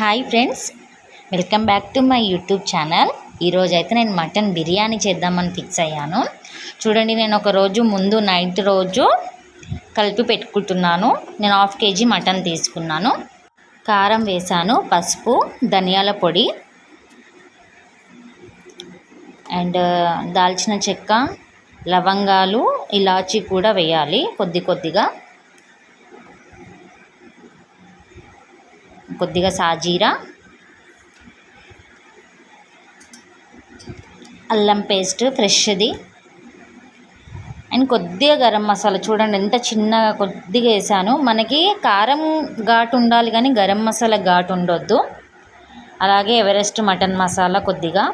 Hi friends welcome back to my YouTube channel. ఈరోజు అయితే నేను మటన్ బిర్యానీ చేద్దామని ఫిక్స్ అయ్యాను. చూడండి నేను ఒక రోజు ముందు నైట్ రోజు కలిపి పెట్టుకుంటున్నాను. నేను హాఫ్ కేజీ మటన్ తీసుకున్నాను. కారం వేసాను పసుపు ధనియాల పొడి అండ్ దాల్చిన చెక్క లవంగాలు ఇలాచి కూడా వేయాలి కొద్ది కొద్దిగా. కొద్దిగా సాజీరా అల్లం పేస్ట్ ఫ్రెష్ది అండ్ కొద్దిగా గరం మసాలా. చూడండి ఎంత చిన్నగా కొద్దిగా వేసాను. మనకి కారం ఘాటు ఉండాలి కానీ గరం మసాలా ఘాటు ఉండొద్దు. అలాగే ఎవరెస్ట్ మటన్ మసాలా కొద్దిగా.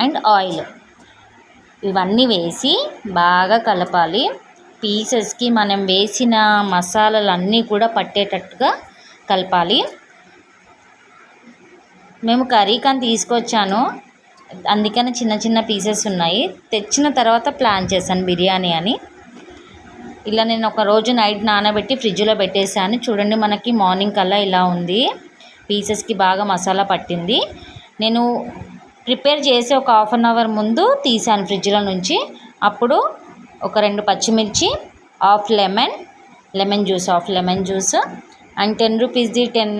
And oil. ఇవన్నీ వేసి బాగా కలపాలి. పీసెస్కి మనం వేసిన మసాలాలన్నీ కూడా పట్టేటట్టుగా కలపాలి. మేము కర్రీ కర్రీకి తీసుకొచ్చాను. అందుకని చిన్న చిన్న పీసెస్ ఉన్నాయి. తెచ్చిన తర్వాత ప్లాన్ చేశాను బిర్యానీ అని. ఇలా నేను ఒక రోజు నైట్ నానబెట్టి ఫ్రిడ్జ్లో పెట్టేశాను. చూడండి మనకి మార్నింగ్ కల్లా ఇలా ఉంది. పీసెస్కి బాగా మసాలా పట్టింది. నేను ప్రిపేర్ చేసి ఒక హాఫ్ అన్ అవర్ ముందు తీసాను ఫ్రిడ్జ్లో నుంచి. అప్పుడు ఒక రెండు పచ్చిమిర్చి half lemon lemon juice half lemon juice. And ten రూపీస్ది ten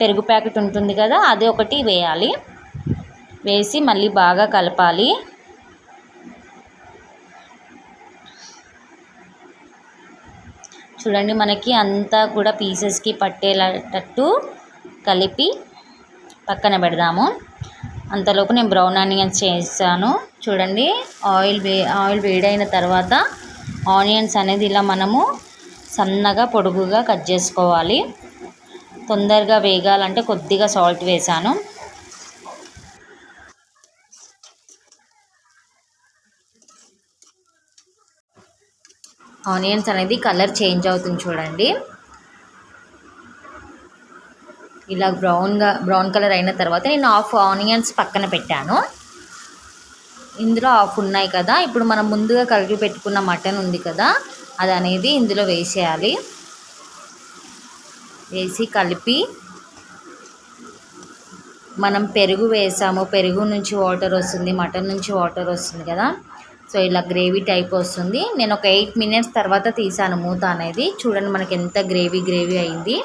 పెరుగు ప్యాకెట్ ఉంటుంది కదా అది ఒకటి వేయాలి. వేసి మళ్ళీ బాగా కలపాలి. చూడండి మనకి అంతా కూడా పీసెస్కి పట్టేటట్టు కలిపి పక్కన పెడదాము. అంతలోపు నేను బ్రౌన్ ఆనియన్స్ చేస్తాను చూడండి ఆయిల్ వే ఆయిల్ వేడైన తర్వాత ఆనియన్స్ అనేది ఇలా మనము సన్నగా పొడుగుగా కట్ చేసుకోవాలి. తొందరగా వేగాలంటే కొద్దిగా సాల్ట్ వేసాను ఆనియన్స్ అనేది కలర్ చేంజ్ అవుతుంది చూడండి. ఇలా బ్రౌన్గా బ్రౌన్ కలర్ అయిన తర్వాత నేను హాఫ్ ఆనియన్స్ పక్కన పెట్టాను. ఇందులో హాఫ్ ఉన్నాయి కదా. ఇప్పుడు మనం ముందుగా కలిపి పెట్టుకున్న మటన్ ఉంది కదా. అది అనేది ఇందులో వేసేయాలి. వేసి కలిపి మనం పెరుగు వేసాము. పెరుగు నుంచి వాటర్ వస్తుంది మటన్ నుంచి వాటర్ వస్తుంది కదా. సో ఇలా గ్రేవీ టైప్ వస్తుంది. నేను ఒక ఎయిట్ మినిట్స్ తర్వాత తీసాను మూత అనేది. చూడండి మనకి ఎంత గ్రేవీ గ్రేవీ అయింది.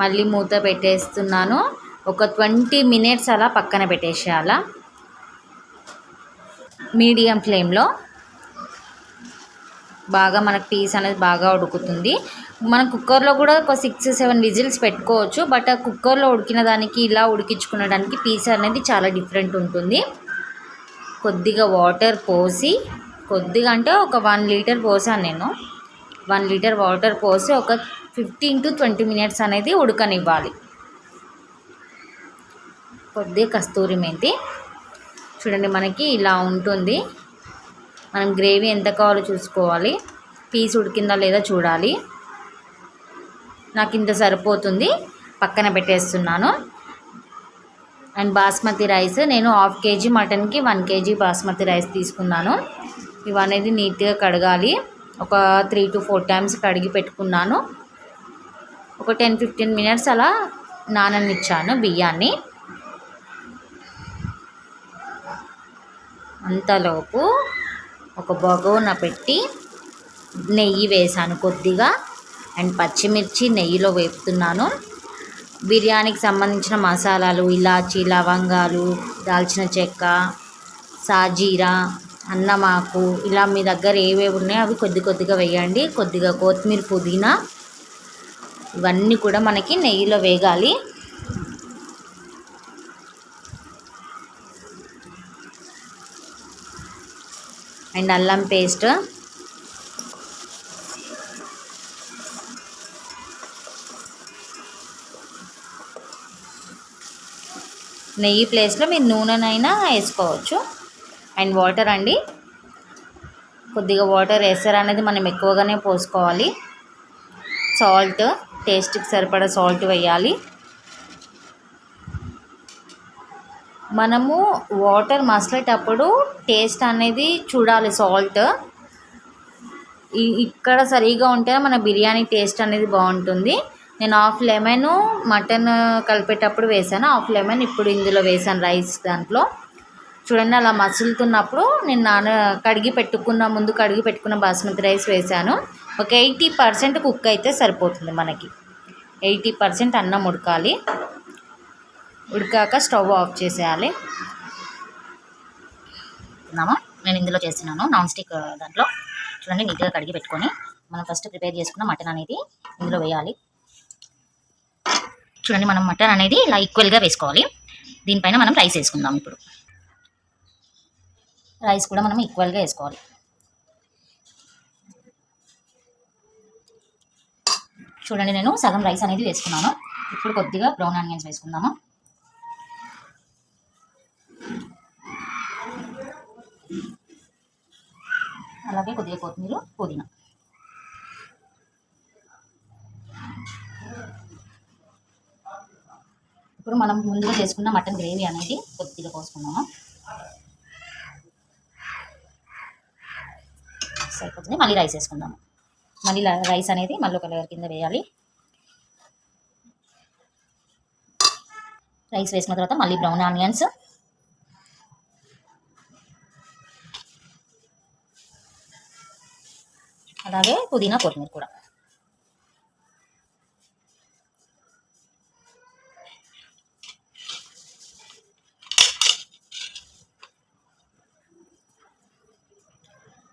మళ్ళీ మూత పెట్టేస్తున్నాను. ఒక ట్వంటీ మినిట్స్ అలా పక్కన పెట్టేసేయాల. మీడియం ఫ్లేమ్లో. బాగా మనకు పీస్ అనేది బాగా ఉడుకుతుంది. మన కుక్కర్లో కూడా ఒక సిక్స్ సెవెన్ విజిల్స్ పెట్టుకోవచ్చు. బట్ ఆ కుక్కర్లో ఉడికిన దానికి ఇలా ఉడికించుకునడానికి పీస్ అనేది చాలా డిఫరెంట్ ఉంటుంది. కొద్దిగా వాటర్ పోసి కొద్దిగా అంటే ఒక వన్ లీటర్ పోసాను నేను. వన్ లీటర్ వాటర్ పోసి ఒక ఫిఫ్టీన్ టు ట్వంటీ మినిట్స్ అనేది ఉడకనివ్వాలి. కొద్దిగా కస్తూరి మెంతి. చూడండి మనకి ఇలా ఉంటుంది. మనం గ్రేవీ ఎంత కావాలో చూసుకోవాలి. పీస్ ఉడికిందా లేదా చూడాలి. నాకు ఇంత సరిపోతుంది. పక్కన పెట్టేస్తున్నాను. అండ్ బాస్మతి రైస్ నేను half KG మటన్కి one K G basmati rice తీసుకున్నాను. ఇవనేది నీట్గా కడగాలి. ఒక త్రీ టు ఫోర్ టైమ్స్ కడిగి పెట్టుకున్నాను. ఒక టెన్ ఫిఫ్టీన్ మినిట్స్ అలా నాననిచ్చాను బియ్యాన్ని. అంతలోపు ఒక బగోన పెట్టి నెయ్యి వేసాను కొద్దిగా. అండ్ పచ్చిమిర్చి నెయ్యిలో వేపుతున్నాను. బిర్యానీకి సంబంధించిన మసాలాలు ఇలాచి లవంగాలు దాల్చిన చెక్క సాజీరా అన్నమాకు ఇలా మీ దగ్గర ఏవేవి ఉన్నాయో అవి కొద్ది కొద్దిగా వేయండి. కొద్దిగా కొత్తిమీర పుదీనా ఇవన్నీ కూడా మనకి నెయ్యిలో వేగాలి. అండ్ అల్లం పేస్ట్. నెయ్యి ప్లేస్లో మీరు నూనెనైనా వేసుకోవచ్చు. అండ్ వాటర్ అండి. కొద్దిగా వాటర్ వేసారు అనేది మనం ఎక్కువగానే పోసుకోవాలి. సాల్ట్. టేస్ట్కి సరిపడా సాల్ట్ వేయాలి. మనము వాటర్ మసలేటప్పుడు టేస్ట్ అనేది చూడాలి సాల్ట్. ఇక్కడ సరిగా ఉంటే మన బిర్యానీ టేస్ట్ అనేది బాగుంటుంది. నేను హాఫ్ లెమన్ మటన్ కలిపేటప్పుడు వేసాను. హాఫ్ లెమన్ ఇప్పుడు ఇందులో వేసాను రైస్ దాంట్లో. చూడండి అలా మసులుతున్నప్పుడు నేను నాన కడిగి పెట్టుకున్న ముందు కడిగి పెట్టుకున్న బాస్మతి రైస్ వేసాను. ఒక ఎయిటీ పర్సెంట్ కుక్ అయితే సరిపోతుంది మనకి. ఎయిటీ పర్సెంట్ అన్నం ఉడకాలి. ఉడికాక స్టవ్ ఆఫ్ చేసేయాలి. నేను ఇందులో చేస్తున్నాను. నాన్ స్టిక్ దాంట్లో. చూడండి నీట్గా కడిగి పెట్టుకొని మనం ఫస్ట్ ప్రిపేర్ చేసుకున్న మటన్ అనేది ఇందులో వేయాలి. చూడండి మనం మటన్ అనేది ఇలా ఈక్వల్గా వేసుకోవాలి. దీనిపైన మనం రైస్ వేసుకుందాం ఇప్పుడు. రైస్ కూడా మనం ఈక్వల్గా వేసుకోవాలి. చూడండి నేను సగం రైస్ అనేది వేసుకున్నాను. ఇప్పుడు కొద్దిగా బ్రౌన్ ఆనియన్స్ వేసుకుందాము. అలాగే కొద్దిగా కొత్తిమీర పుదీనా. ఇప్పుడు మనం ముందుగా చేసుకున్న మటన్ గ్రేవీ అనేది కొద్దిగా పోసుకున్నాము సరిపోతుంది? మళ్ళీ రైస్ వేసుకుందాము. మళ్ళీ రైస్ అనేది మళ్ళీ ఒక లేయర్ కింద వేయాలి. రైస్ వేసిన తర్వాత మళ్ళీ బ్రౌన్ ఆనియన్స్. అలాగే పుదీనా కొత్తిమీర కూడా.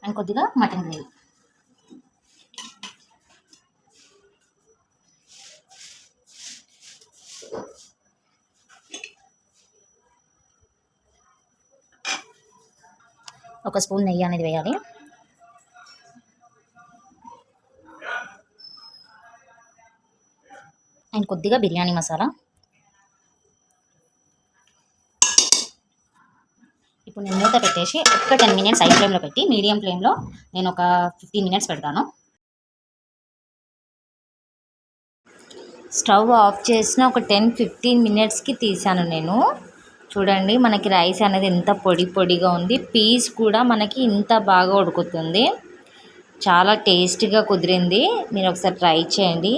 అండ్ కొద్దిగా మటన్ గ్రేవీ. ఒక స్పూన్ నెయ్యి అనేది వేయాలి. అండ్ కొద్దిగా బిర్యానీ మసాలా. ఇప్పుడు నేను మూత పెట్టేసి ఒక్క టెన్ మినిట్స్ హై ఫ్లేమ్లో పెట్టి మీడియం ఫ్లేమ్లో నేను ఒక ఫిఫ్టీన్ మినిట్స్ పెడతాను. స్టవ్ ఆఫ్ చేసిన ఒక టెన్ ఫిఫ్టీన్ మినిట్స్కి తీసాను నేను. చూడండి మనకి రైస్ అనేది ఎంత పొడి పొడిగా ఉంది. పీస్ కూడా మనకి ఇంత బాగా ఉడుకుతుంది. చాలా టేస్టీగా కుదిరింది. మీరు ఒకసారి ట్రై చేయండి.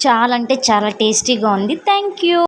చాలా అంటే చాలా టేస్టీగా ఉంది. Thank you.